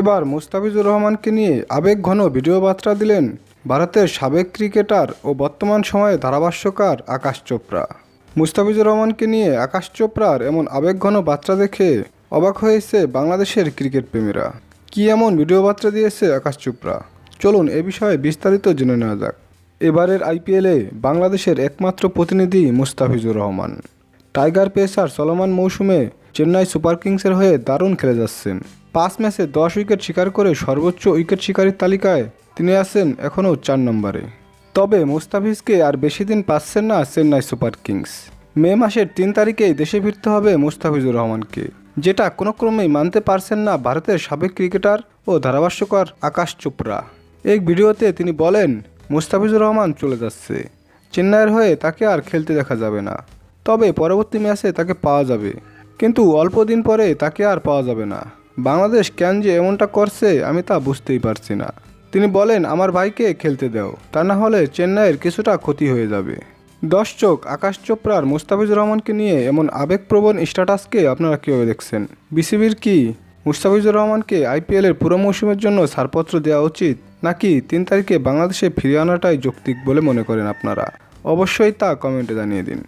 এবার মুস্তাফিজুর রহমানকে নিয়ে আবেগ ঘন ভিডিও বার্তা দিলেন ভারতের সাবেক ক্রিকেটার ও বর্তমান সময়ে ধারাভাষ্যকার আকাশ চোপড়া। মুস্তাফিজুর রহমানকে নিয়ে আকাশ চোপড়ার এমন আবেগঘন বার্তা দেখে অবাক হয়েছে বাংলাদেশের ক্রিকেট প্রেমীরা। কি এমন ভিডিও বার্তা দিয়েছে আকাশ চোপড়া? চলুন এ বিষয়ে বিস্তারিত জেনে নেওয়া যাক। এবারের আইপিএলে বাংলাদেশের একমাত্র প্রতিনিধি মুস্তাফিজুর রহমান। টাইগার পেসার চলমান মৌসুমে চেন্নাই সুপার কিংসের হয়ে দারুণ খেলে যাচ্ছেন। পাঁচ ম্যাচে দশ উইকেট শিকার করে সর্বোচ্চ উইকেট শিকারের তালিকায় তিনি আছেন এখনও চার নম্বরে। তবে মুস্তাফিজকে আর বেশি দিন পাচ্ছেন না চেন্নাই সুপার কিংস। মে মাসের তিন তারিখেই দেশে ফিরতে হবে মুস্তাফিজুর রহমানকে, যেটা কোনো ক্রমেই মানতে পারছেন না ভারতের সাবেক ক্রিকেটার ও ধারাভাষ্যকর আকাশ চোপড়া। এই ভিডিওতে তিনি বলেন, মুস্তাফিজুর রহমান চলে যাচ্ছে। চেন্নাইয়ের হয়ে তাকে আর খেলতে দেখা যাবে না। তবে পরবর্তী ম্যাচে তাকে পাওয়া যাবে। কিন্তু অল্প দিন পরে তাকে আর পাওয়া যাবে না। বাংলাদেশ কেন যে এমনটা করছে আমি তা বুঝতেই পারছি না। তিনি বলেন, আমার ভাইকে খেলতে দাও, তা না হলে চেন্নাইয়ের কিছুটা ক্ষতি হয়ে যাবে। দর্শক আকাশ চোপড়ার মুস্তাফিজুর রহমানকে নিয়ে এমন আবেগপ্রবণ স্ট্যাটাসকে আপনারা কীভাবে দেখছেন? বিসিবির কি মুস্তাফিজুর রহমানকে আইপিএলের পুরো মৌসুমের জন্য ছাড়পত্র দেওয়া উচিত, নাকি তিন তারিখে বাংলাদেশে ফিরিয়ে আনাটাই যৌক্তিক বলে মনে করেন আপনারা? অবশ্যই তা কমেন্টে জানিয়ে দিন।